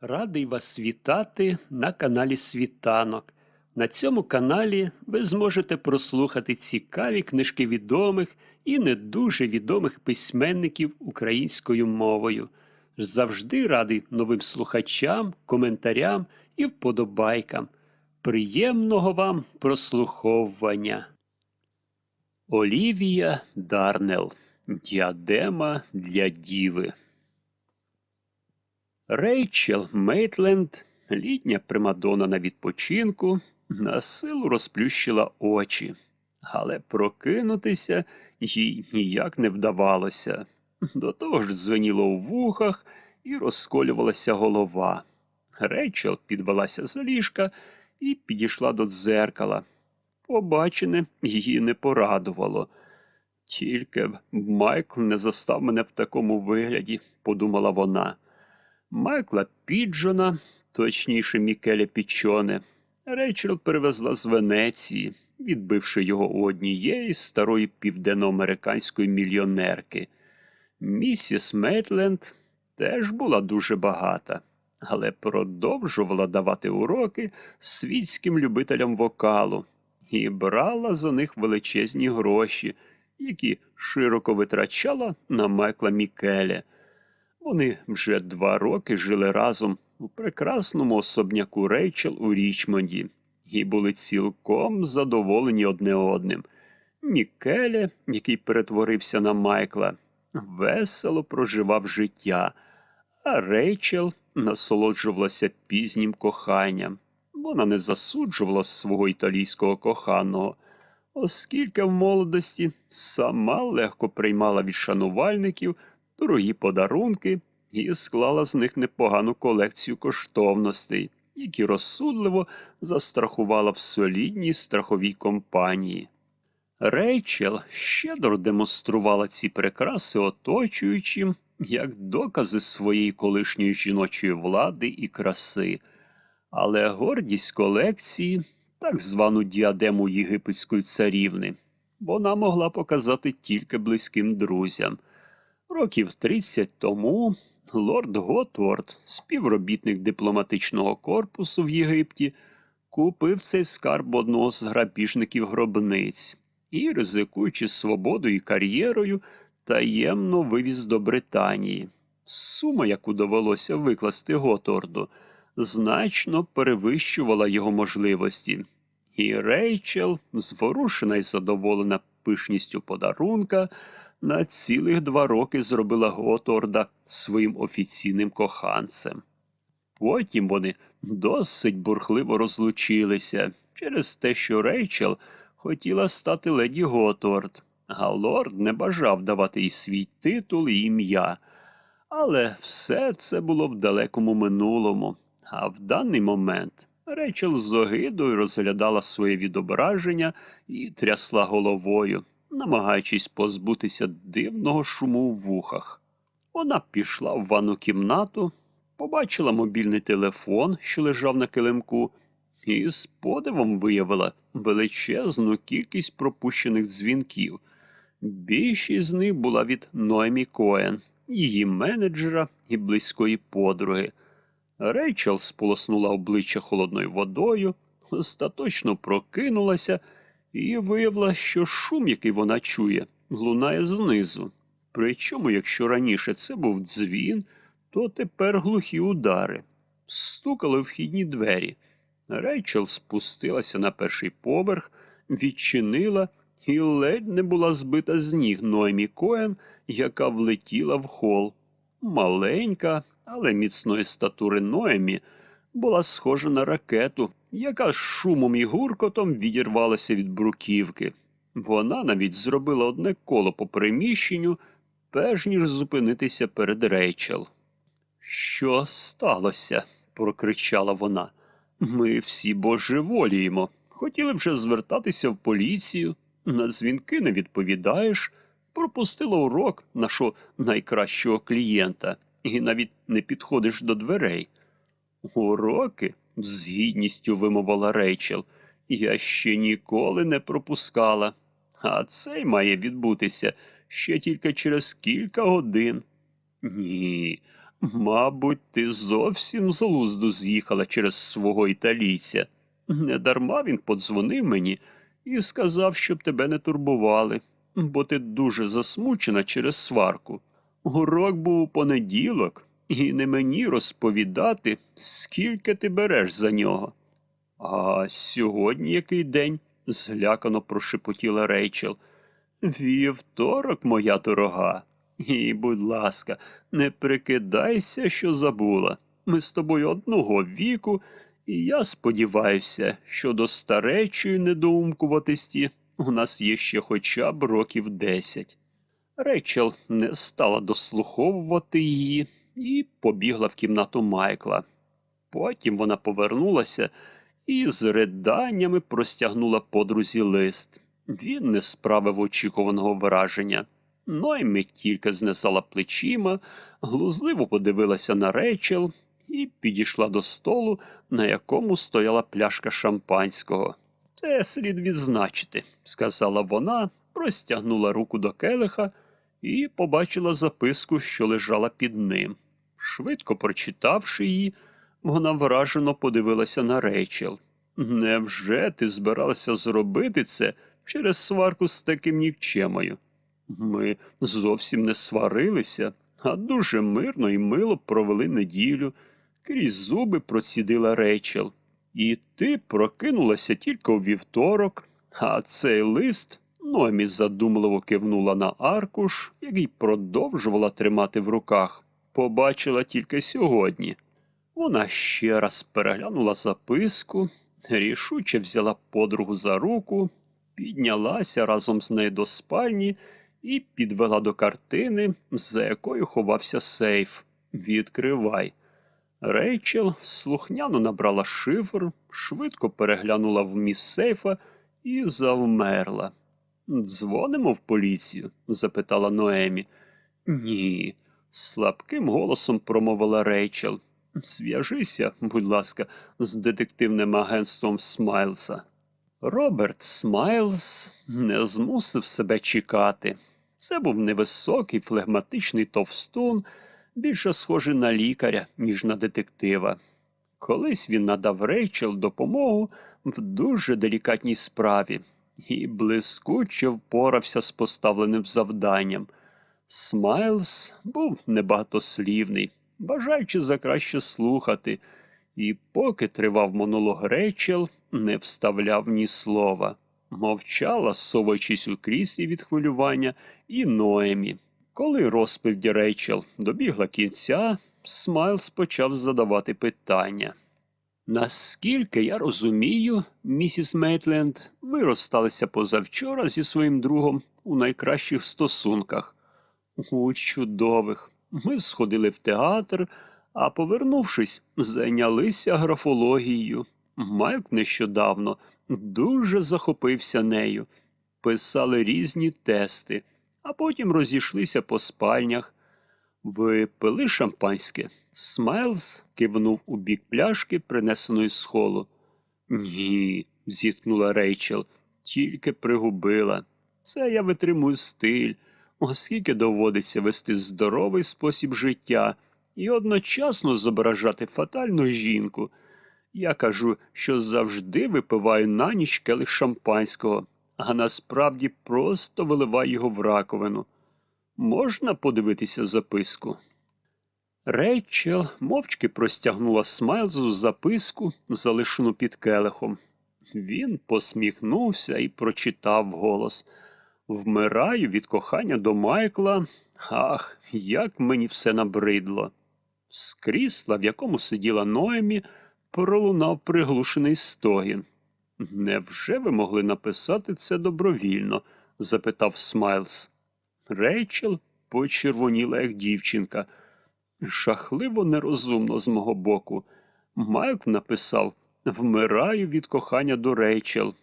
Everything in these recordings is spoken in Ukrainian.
Радий вас вітати на каналі Світанок. На цьому каналі ви зможете прослухати цікаві книжки відомих і не дуже відомих письменників українською мовою. Завжди радий новим слухачам, коментарям і вподобайкам. Приємного вам прослуховування. Олівія Дарнел. Діадема для діви. Рейчел Мейтленд, літня примадона на відпочинку, на силу розплющила очі, але прокинутися їй ніяк не вдавалося. До того ж дзвеніло у вухах і розколювалася голова. Рейчел підвелася з ліжка і підійшла до дзеркала. Побачене її не порадувало. Тільки б Майкл не застав мене в такому вигляді, подумала вона. Майкла Піджона, точніше Мікеля Пічоне, Рейчел привезла з Венеції, відбивши його у однієї старої південноамериканської мільйонерки. Місіс Мейтленд теж була дуже багата, але продовжувала давати уроки світським любителям вокалу і брала за них величезні гроші, які широко витрачала на Майкла Мікеля. Вони вже два роки жили разом у прекрасному особняку Рейчел у Річмонді і були цілком задоволені одне одним. Мікеле, який перетворився на Майкла, весело проживав життя, а Рейчел насолоджувалася пізнім коханням. Вона не засуджувала свого італійського коханого, оскільки в молодості сама легко приймала від шанувальників дорогі подарунки і склала з них непогану колекцію коштовностей, які розсудливо застрахувала в солідній страховій компанії. Рейчел щедро демонструвала ці прикраси оточуючим як докази своєї колишньої жіночої влади і краси, але гордість колекції, так звану діадему єгипетської царівни, вона могла показати тільки близьким друзям. Років 30 тому лорд Готворд, співробітник дипломатичного корпусу в Єгипті, купив цей скарб одного з грабіжників гробниць і, ризикуючи свободою і кар'єрою, таємно вивіз до Британії. Сума, яку довелося викласти Готворду, значно перевищувала його можливості. І Рейчел, зворушена і задоволена пишністю подарунка, на цілих два роки зробила Готорда своїм офіційним коханцем. Потім вони досить бурхливо розлучилися через те, що Рейчел хотіла стати леді Готорд, а лорд не бажав давати їй свій титул і ім'я. Але все це було в далекому минулому, а в даний момент Рейчел з огидою розглядала своє відображення і трясла головою намагаючись позбутися дивного шуму в вухах. Вона пішла в ванну кімнату, побачила мобільний телефон, що лежав на килимку, і з подивом виявила величезну кількість пропущених дзвінків. Більшість з них була від Ноемі Коен, її менеджера і близької подруги. Рейчел сполоснула обличчя холодною водою, остаточно прокинулася і виявила, що шум, який вона чує, лунає знизу. Причому, якщо раніше це був дзвін, то тепер глухі удари. Стукали вхідні двері. Рейчел спустилася на перший поверх, відчинила і ледь не була збита з ніг Ноемі Коен, яка влетіла в хол. Маленька, але міцної статури Ноемі була схожа на ракету, яка з шумом і гуркотом відірвалася від бруківки. Вона навіть зробила одне коло по приміщенню, перш ніж зупинитися перед Рейчел. Що сталося? прокричала вона. Ми всі божеволіємо. Хотіли вже звертатися в поліцію, на дзвінки не відповідаєш, пропустила урок нашого найкращого клієнта і навіть не підходиш до дверей. Уроки? З гідністю вимовила Рейчел. Я ще ніколи не пропускала. А цей має відбутися ще тільки через кілька годин. Ні, Мабуть, ти зовсім з глузду з'їхала через свого італійця. Недарма він подзвонив мені і сказав, щоб тебе не турбували, бо ти дуже засмучена через сварку. Урок був у понеділок, і не мені розповідати, скільки ти береш за нього. А сьогодні який день? злякано прошепотіла Рейчел. Вівторок, моя дорога. І, будь ласка, не прикидайся, що забула. Ми з тобою одного віку, і я сподіваюся, що до старечої недоумкуватості у нас є ще хоча б років десять. Рейчел не стала дослуховувати її і побігла в кімнату Майкла. Потім вона повернулася і з риданнями простягнула подрузі лист. Він не справив очікуваного враження. Ноймі тільки знесала плечима, глузливо подивилася на Рейчел і підійшла до столу, на якому стояла пляшка шампанського. Це слід відзначити, сказала вона, простягнула руку до келиха і побачила записку, що лежала під ним. Швидко прочитавши її, вона вражено подивилася на Рейчел. Невже ти збиралася зробити це через сварку з таким нікчемою? Ми зовсім не сварилися, а дуже мирно і мило провели неділю. Крізь зуби процідила Рейчел. І ти прокинулася тільки у вівторок, а цей лист Номі задумливо кивнула на аркуш, який продовжувала тримати в руках. Побачила тільки сьогодні. Вона ще раз переглянула записку, рішуче взяла подругу за руку, піднялася разом з нею до спальні і підвела до картини, за якою ховався сейф. Відкривай. Рейчел слухняно набрала шифр, швидко переглянула вміст сейфа і завмерла. Дзвонимо в поліцію? запитала Ноемі. Ні, слабким голосом промовила Рейчел. Зв'яжися, будь ласка, з детективним агентством Смайлса. Роберт Смайлз не змусив себе чекати. Це був невисокий, флегматичний товстун, більше схожий на лікаря, ніж на детектива. Колись він надав Рейчел допомогу в дуже делікатній справі і блискуче впорався з поставленим завданням. Смайлз був небагатослівний, бажаючи за краще слухати, і поки тривав монолог Рейчел, не вставляв ні слова. Мовчала, совуючись у кріслі від хвилювання, і Ноемі. Коли розповідь Рейчел добігла кінця, Смайлз почав задавати питання. Наскільки я розумію, місіс Мейтленд, ви розсталися позавчора зі своїм другом у найкращих стосунках. У чудових. Ми сходили в театр, а повернувшись, зайнялися графологією. Майк нещодавно дуже захопився нею. Писали різні тести, а потім розійшлися по спальнях. Ви пили шампанське? Смайлз кивнув у бік пляшки, принесеної з холу. Ні, зіткнула Рейчел, тільки пригубила. Це я витримую стиль, оскільки доводиться вести здоровий спосіб життя і одночасно зображати фатальну жінку. Я кажу, що завжди випиваю на ніч келих шампанського, а насправді просто виливаю його в раковину. Можна подивитися записку? Рейчел мовчки простягнула Смайлзу записку, залишену під келихом. Він посміхнувся і прочитав голос Вмираю від кохання до Майкла. Ах, як мені все набридло. З крісла, в якому сиділа Ноемі, пролунав приглушений стогін. Невже ви могли написати це добровільно? запитав Смайлз. Рейчел почервоніла, як дівчинка. Жахливо нерозумно з мого боку. Майк написав Вмираю від кохання до Рейчел.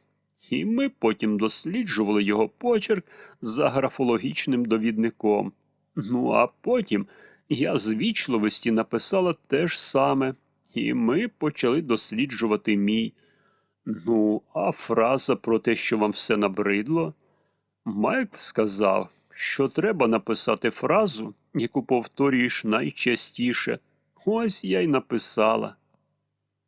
І ми потім досліджували його почерк за графологічним довідником. Ну, а потім я з вічливості написала те ж саме, і ми почали досліджувати мій. Ну, а фраза про те, що вам все набридло? Майк сказав, що треба написати фразу, яку повторюєш найчастіше. Ось я й написала.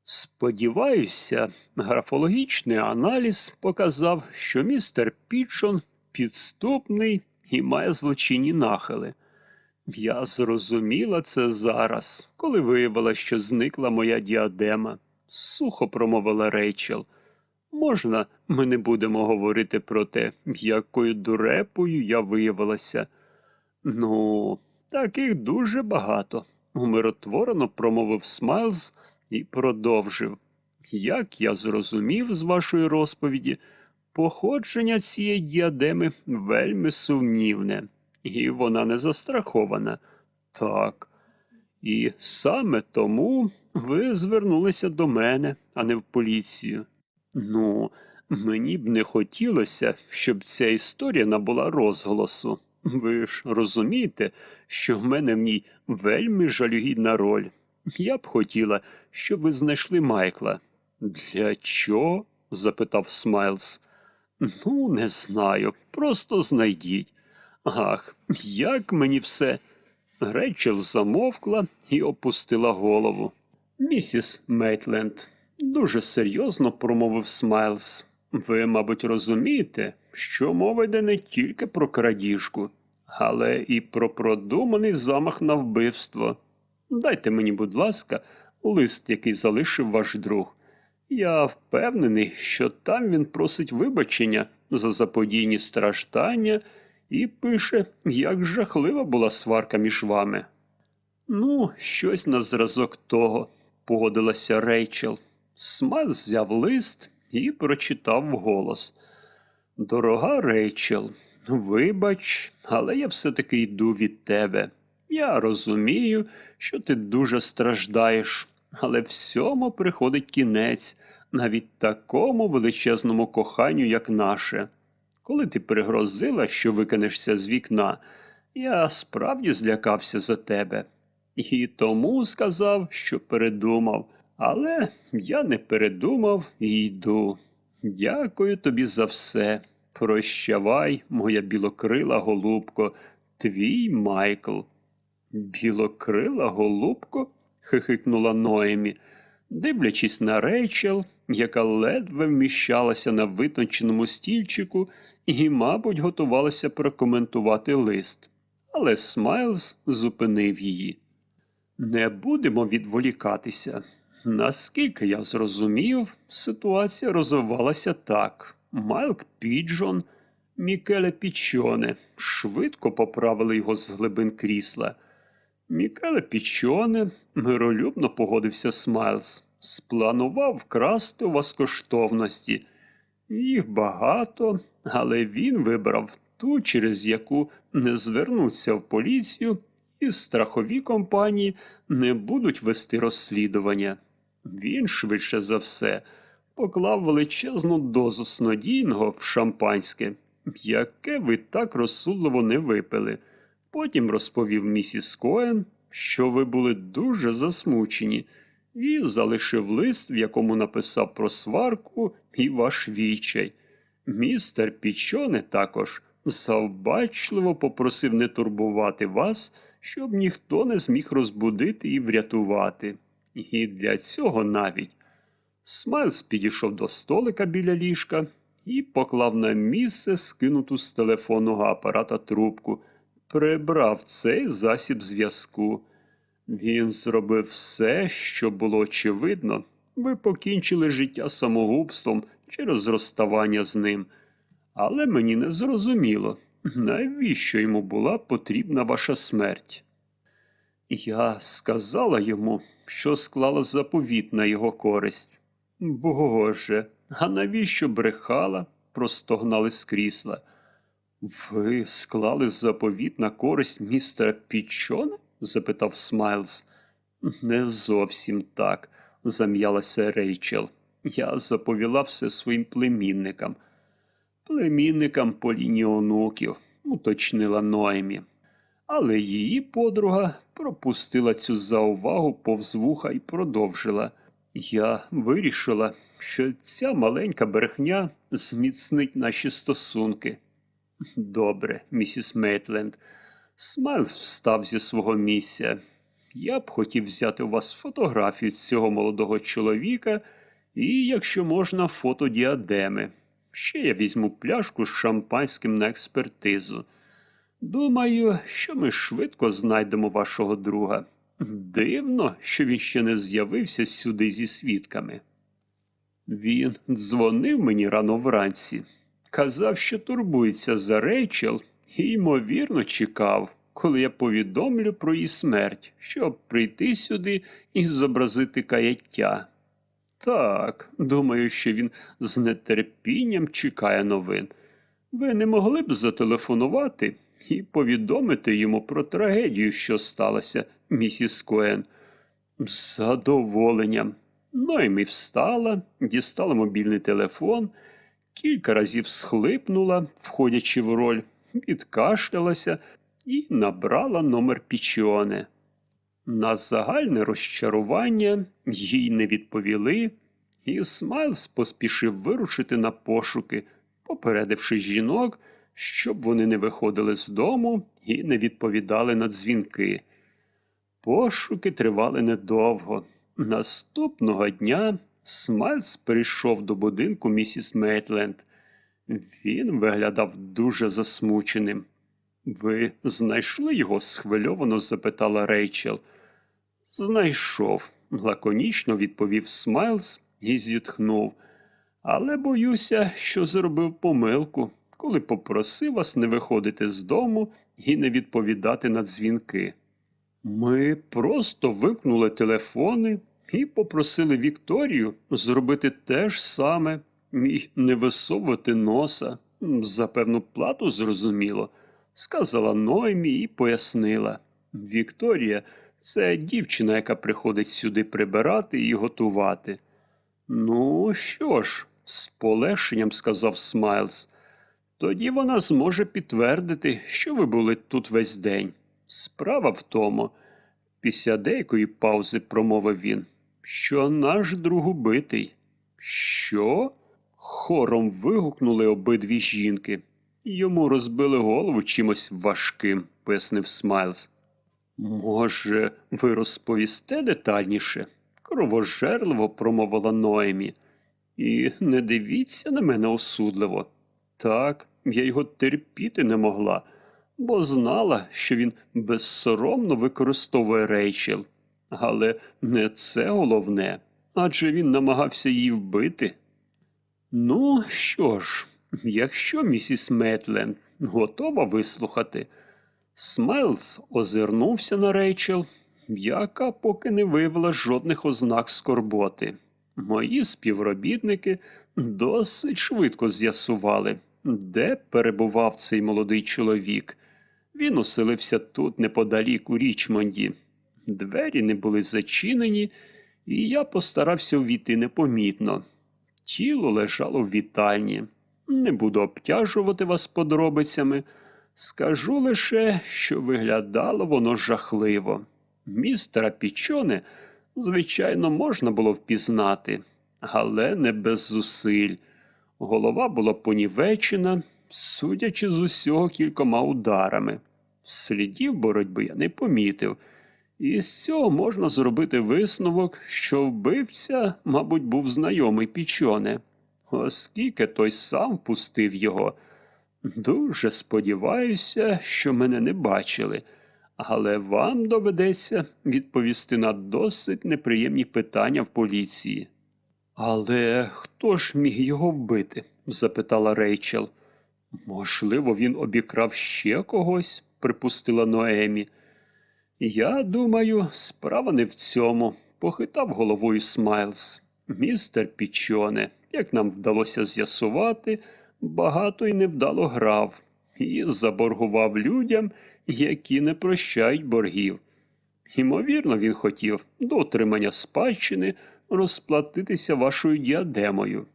Сподіваюся, графологічний аналіз показав, що містер Пітчон підступний і має злочинні нахили. Я зрозуміла це зараз, коли виявила, що зникла моя діадема. Сухо промовила Рейчел. Можна, ми не будемо говорити про те, якою дурепою я виявилася. Ну, таких дуже багато, умиротворено промовив Смайлз і продовжив. Як я зрозумів з вашої розповіді, походження цієї діадеми вельми сумнівне, і вона не застрахована. Так. І саме тому ви звернулися до мене, а не в поліцію. Ну, мені б не хотілося, щоб ця історія набула розголосу. Ви ж розумієте, що в мене в ній вельми жалюгідна роль. Я б хотіла, щоб ви знайшли Майкла. Для чого? запитав Смайлз. Ну, не знаю, просто знайдіть. Ах, як мені все. Рейчел замовкла і опустила голову. Місіс Мейтленд, дуже серйозно промовив Смайлз. Ви, мабуть, розумієте, що мова йде не тільки про крадіжку, але і про продуманий замах на вбивство. Дайте мені, будь ласка, лист, який залишив ваш друг. Я впевнений, що там він просить вибачення за заподійні страждання і пише, як жахлива була сварка між вами. Ну, щось на зразок того, погодилася Рейчел. Смайл взяв лист і прочитав вголос. Дорога Рейчел, вибач, але я все-таки йду від тебе. Я розумію, що ти дуже страждаєш, але всьому приходить кінець, навіть такому величезному коханню, як наше. Коли ти пригрозила, що викинешся з вікна, я справді злякався за тебе. І тому сказав, що передумав. Але я не передумав і йду. Дякую тобі за все. Прощавай, моя білокрила голубко, твій Майкл. Білокрила голубко? хихикнула Ноемі, дивлячись на Рейчел, яка ледве вміщалася на витонченому стільчику і, мабуть, готувалася прокоментувати лист. Але Смайлз зупинив її. Не будемо відволікатися. Наскільки я зрозумів, ситуація розвивалася так. Майк Піджон, Мікеле Пічоне швидко поправили його з глибин крісла. Мікеле Пічоне миролюбно погодився Смайлз, спланував вкрасти у вас коштовності. Їх багато, але він вибрав ту, через яку не звернуться в поліцію, і страхові компанії не будуть вести розслідування. Він, швидше за все, поклав величезну дозу снодійного в шампанське, яке ви так розсудливо не випили. Потім розповів місіс Коен, що ви були дуже засмучені, і залишив лист, в якому написав про сварку і ваш вічай. Містер Пічоне також завбачливо попросив не турбувати вас, щоб ніхто не зміг розбудити і врятувати. І для цього навіть Смайлз підійшов до столика біля ліжка і поклав на місце скинуту з телефонного апарата трубку, прибрав цей засіб зв'язку. Він зробив все, що було очевидно. Ви покінчили життя самогубством через розставання з ним. Але мені не зрозуміло, навіщо йому була потрібна ваша смерть. Я сказала йому, що склала заповіт на його користь. Боже, а навіщо брехала? простогнали з крісла. Ви склали заповіт на користь містера Пічона? запитав Смайлз. Не зовсім так, зам'ялася Рейчел. Я заповіла все своїм племінникам. Племінникам по лінії онуків, уточнила Ноемі. Але її подруга пропустила цю заувагу повз вуха і продовжила. Я вирішила, що ця маленька брехня зміцнить наші стосунки. Добре, місіс Мейтленд, Смайлз встав зі свого місця. Я б хотів взяти у вас фотографію цього молодого чоловіка і, якщо можна, фото діадеми. Ще я візьму пляшку з шампанським на експертизу. Думаю, що ми швидко знайдемо вашого друга. Дивно, що він ще не з'явився сюди зі свідками. Він дзвонив мені рано вранці, казав, що турбується за Рейчел і, ймовірно, чекав, коли я повідомлю про її смерть, щоб прийти сюди і зобразити каяття. Так, думаю, що він з нетерпінням чекає новин. Ви не могли б зателефонувати і повідомити йому про трагедію, що сталося, місіс Коен? З задоволенням. Ноймі встала, дістала мобільний телефон, кілька разів схлипнула, входячи в роль, відкашлялася і набрала номер Пічіоне. На загальне розчарування їй не відповіли, і Смайлз поспішив вирушити на пошуки, попередивши жінок, щоб вони не виходили з дому і не відповідали на дзвінки. Пошуки тривали недовго. Наступного дня Смайлз прийшов до будинку місіс Мейтленд. Він виглядав дуже засмученим. Ви знайшли його? схвильовано запитала Рейчел. Знайшов, лаконічно відповів Смайлз і зітхнув. Але боюся, що зробив помилку, коли попросив вас не виходити з дому і не відповідати на дзвінки. Ми просто вимкнули телефони і попросили Вікторію зробити те ж саме і не висовувати носа. За певну плату, зрозуміло, сказала Ноймі і пояснила. Вікторія це дівчина, яка приходить сюди прибирати і готувати. Ну, що ж, з полегшенням сказав Смайлз. Тоді вона зможе підтвердити, що ви були тут весь день. Справа в тому, після деякої паузи промовив він, що наш друг убитий. Що? Хором вигукнули обидві жінки. Йому розбили голову чимось важким, пояснив Смайлз. Може, ви розповісте детальніше? кровожерливо промовила Ноемі. І не дивіться на мене осудливо. Так, я його терпіти не могла, бо знала, що він безсоромно використовує рейчел. Але не це головне, адже він намагався її вбити. Ну, що ж, якщо місіс Метленд готова вислухати, Смайлз озирнувся на Рейчел, яка поки не виявила жодних ознак скорботи. Мої співробітники досить швидко з'ясували, де перебував цей молодий чоловік. Він оселився тут неподалік у Річмонді. Двері не були зачинені, і я постарався увійти непомітно. Тіло лежало в вітальні. Не буду обтяжувати вас подробицями. Скажу лише, що виглядало воно жахливо. Містера Пічоне, звичайно, можна було впізнати, але не без зусиль. Голова була понівечена, судячи з усього кількома ударами. Слідів боротьби я не помітив, і з цього можна зробити висновок, що вбивця, мабуть, був знайомий Пічоне, оскільки той сам пустив його. Дуже сподіваюся, що мене не бачили, але вам доведеться відповісти на досить неприємні питання в поліції. Але хто ж міг його вбити? запитала Рейчел. Можливо, він обікрав ще когось, припустила Ноемі. Я думаю, справа не в цьому, похитав головою Смайлз. Містер Пічоне, як нам вдалося з'ясувати, багато й невдало грав і заборгував людям, які не прощають боргів. Ймовірно, він хотів до отримання спадщини розплатитися вашою діадемою.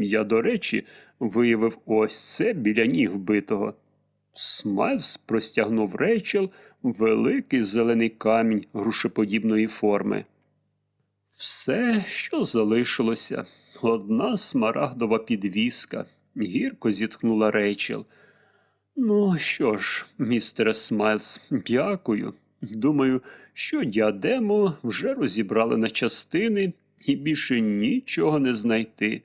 Я, до речі, виявив ось це біля ніг вбитого. Смайлз простягнув Рейчел великий зелений камінь грушеподібної форми. Все, що залишилося, одна смарагдова підвіска, гірко зітхнула Рейчел. Ну що ж, містере Смайлз, дякую. Думаю, що діадему вже розібрали на частини і більше нічого не знайти.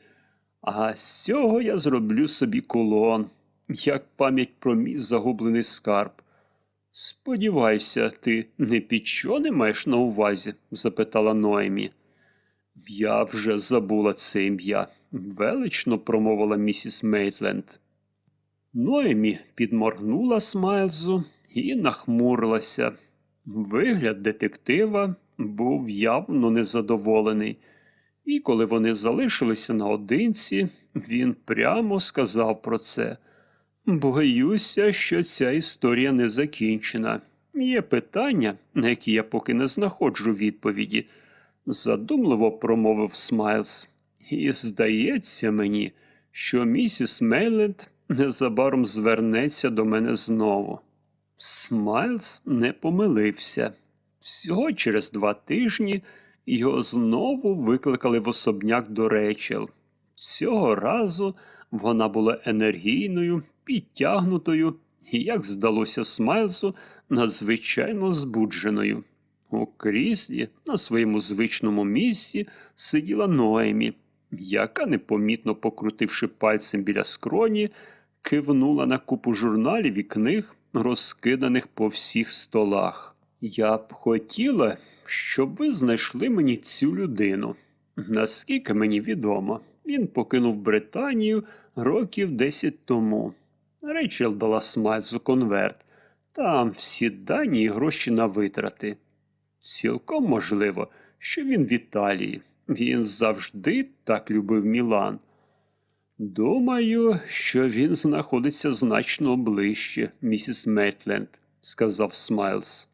А з цього я зроблю собі кулон, як пам'ять про мій загублений скарб. Сподіваюся, ти не під що не маєш на увазі? запитала Ноемі. Я вже забула це ім'я, велично промовила місіс Мейтленд. Ноемі підморгнула Смайлзу і нахмурилася. Вигляд детектива був явно незадоволений, і коли вони залишилися наодинці, він прямо сказав про це. Боюся, що ця історія не закінчена. Є питання, на які я поки не знаходжу відповіді, задумливо промовив Смайлз. І здається мені, що місіс Мейленд незабаром звернеться до мене знову. Смайлз не помилився. Всього через два тижні його знову викликали в особняк до Рейчел. Цього разу вона була енергійною, підтягнутою і, як здалося Смайлзу, надзвичайно збудженою. У кріслі на своєму звичному місці сиділа Ноемі, яка, непомітно покрутивши пальцем біля скроні, кивнула на купу журналів і книг, розкиданих по всіх столах. Я б хотіла, щоб ви знайшли мені цю людину. Наскільки мені відомо, він покинув Британію років десять тому. Рейчел дала Смайлзу конверт. Там всі дані і гроші на витрати. Цілком можливо, що він в Італії. Він завжди так любив Мілан. Думаю, що він знаходиться значно ближче, місіс Метленд, сказав Смайлз.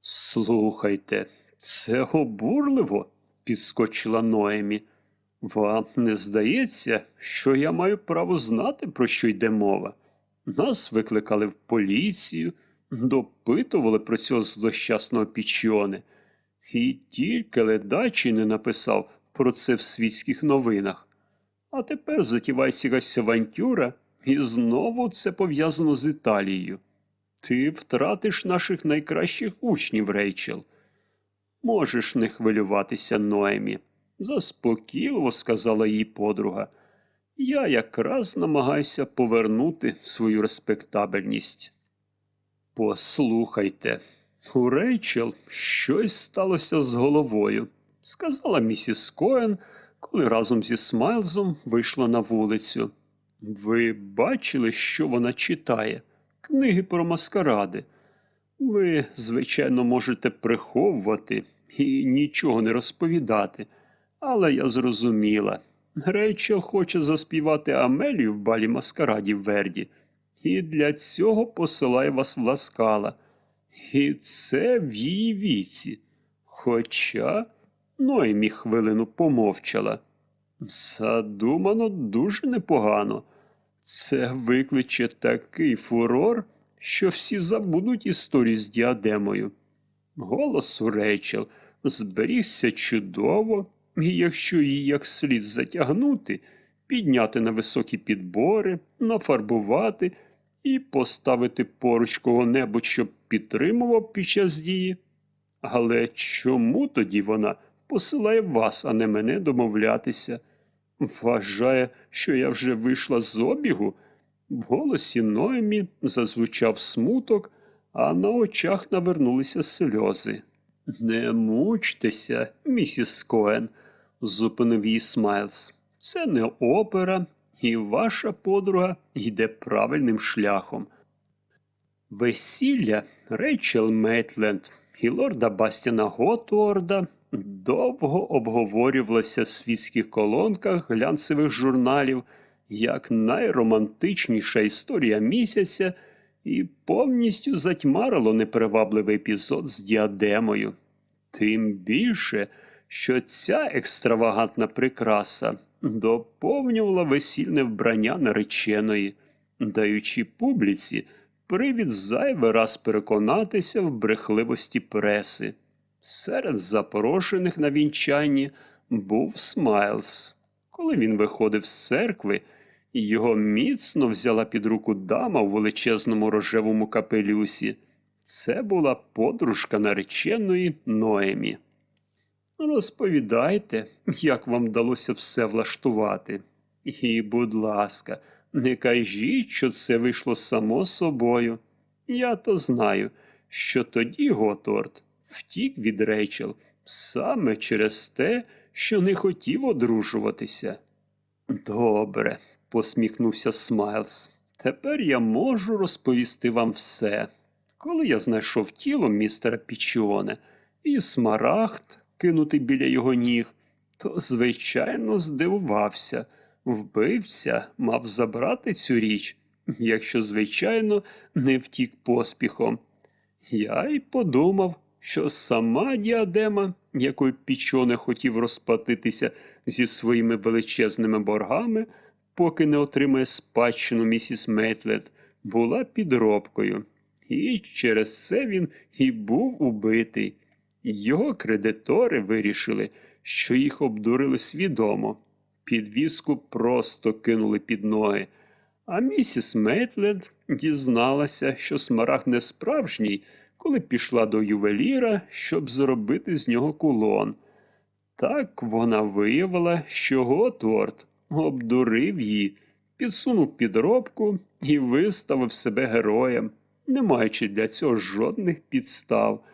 Слухайте, це обурливо, підскочила Ноемі. Вам не здається, що я маю право знати, про що йде мова? Нас викликали в поліцію, допитували про цього злощасного пічйони. І тільки ледачі не написав про це в світських новинах. А тепер затівається якась авантюра, і знову це пов'язано з Італією. Ти втратиш наших найкращих учнів, Рейчел. Можеш не хвилюватися, Ноемі, заспокійливо сказала їй подруга. Я якраз намагаюся повернути свою респектабельність. Послухайте, у Рейчел щось сталося з головою, сказала місіс Коен, коли разом зі Смайлзом вийшла на вулицю. Ви бачили, що вона читає? Книги про маскаради. Ви, звичайно, можете приховувати і нічого не розповідати, але я зрозуміла. Рейчел хоче заспівати Амелію в балі маскарадів Верді, і для цього посилає вас в ласкала. І це в її віці. Хоча Ноемі хвилину помовчала. Задумано дуже непогано. Це викличе такий фурор, що всі забудуть історію з діадемою. Голос у Рейчел зберігся чудово, і якщо її як слід затягнути, підняти на високі підбори, нафарбувати і поставити поруч кого-небудь, щоб підтримував під час дії. Але чому тоді вона посилає вас, а не мене домовлятися? Вважає, що я вже вийшла з обігу. В голосі Ноемі зазвучав смуток, а на очах навернулися сльози. Не мучтеся, місіс Коен, зупинив її Смайлз. Це не опера, і ваша подруга йде правильним шляхом. Весілля Рейчел Мейтленд і лорда Бастіна Готуорда довго обговорювалося в світських колонках глянцевих журналів як найромантичніша історія місяця і повністю затьмарило непривабливий епізод з діадемою. Тим більше, що ця екстравагантна прикраса доповнювала весільне вбрання нареченої, даючи публіці привід зайвий раз переконатися в брехливості преси. Серед запрошених на вінчанні був Смайлз. Коли він виходив з церкви, Його міцно взяла під руку дама у величезному рожевому капелюсі. Це була подружка нареченої Ноемі. Розповідайте, як вам вдалося все влаштувати. І, будь ласка, не кажіть, що це вийшло само собою. Я то знаю, що тоді Готорт втік від Рейчел саме через те, що не хотів одружуватися. Добре, посміхнувся Смайлз. Тепер я можу розповісти вам все. Коли я знайшов тіло містера Пічіоне і смарагд, кинутий біля його ніг, то, звичайно, здивувався. Вбивця мав забрати цю річ, якщо, звичайно, не втік поспіхом. Я й подумав, що сама діадема, якою Пічоне хотів розплатитися зі своїми величезними боргами, поки не отримає спадщину місіс Мейтлет, була підробкою. І через це він і був убитий. Його кредитори вирішили, що їх обдурили свідомо. Підвіску просто кинули під ноги. А місіс Мейтлед дізналася, що смарагд не справжній, коли пішла до ювеліра, щоб зробити з нього кулон. Так вона виявила, що Готворд обдурив її, підсунув підробку і виставив себе героєм, не маючи для цього жодних підстав.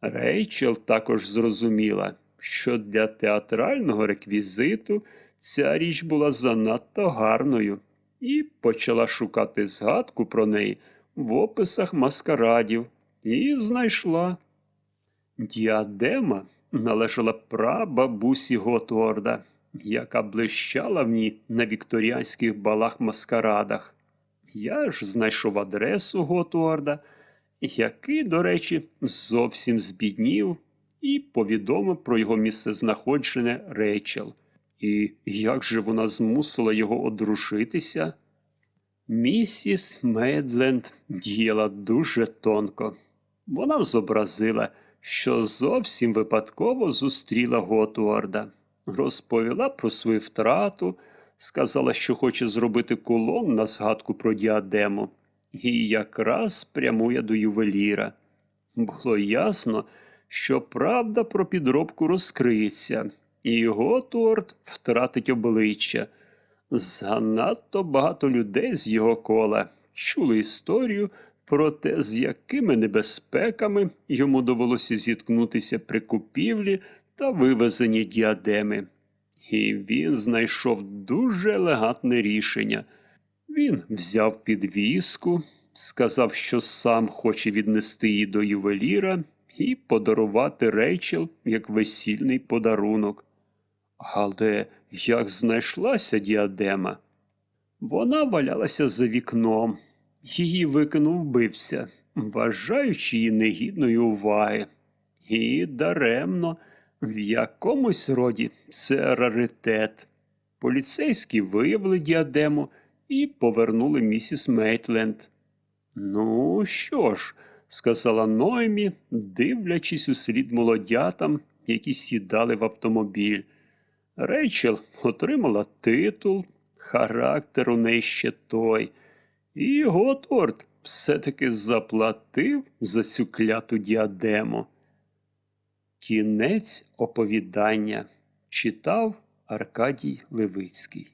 Рейчел також зрозуміла, що для театрального реквізиту ця річ була занадто гарною, і почала шукати згадку про неї в описах маскарадів і знайшла. Діадема належала прабабусі Готуорда, яка блищала в ній на вікторіанських балах-маскарадах. Я ж знайшов адресу Готуорда, який, до речі, зовсім збіднів і повідомив про його місцезнаходження Рейчел. І як же вона змусила його одружитися? Місіс Медленд діяла дуже тонко. Вона зобразила, що зовсім випадково зустріла Готуарда, розповіла про свою втрату, сказала, що хоче зробити кулон на згадку про діадему, і якраз прямує до ювеліра. Було ясно, що правда про підробку розкриється, і Готуард втратить обличчя. Занадто багато людей з його кола чули історію про те, з якими небезпеками йому довелося зіткнутися при купівлі та вивезенні діадеми. І він знайшов дуже елегантне рішення. Він взяв підвіску, сказав, що сам хоче віднести її до ювеліра і подарувати Рейчел як весільний подарунок. Але як знайшлася діадема? Вона валялася за вікном. Її викинув вбивця, вважаючи її негідною уваги. І даремно, в якомусь роді це раритет. Поліцейські виявили діадему і повернули місіс Мейтленд. Ну, що ж, сказала Ноймі, дивлячись у слід молодятам, які сідали в автомобіль. Рейчел отримала титул, характер у неї ще той. І Готворд все-таки заплатив за цю кляту діадему. Кінець оповідання читав Аркадій Левицький.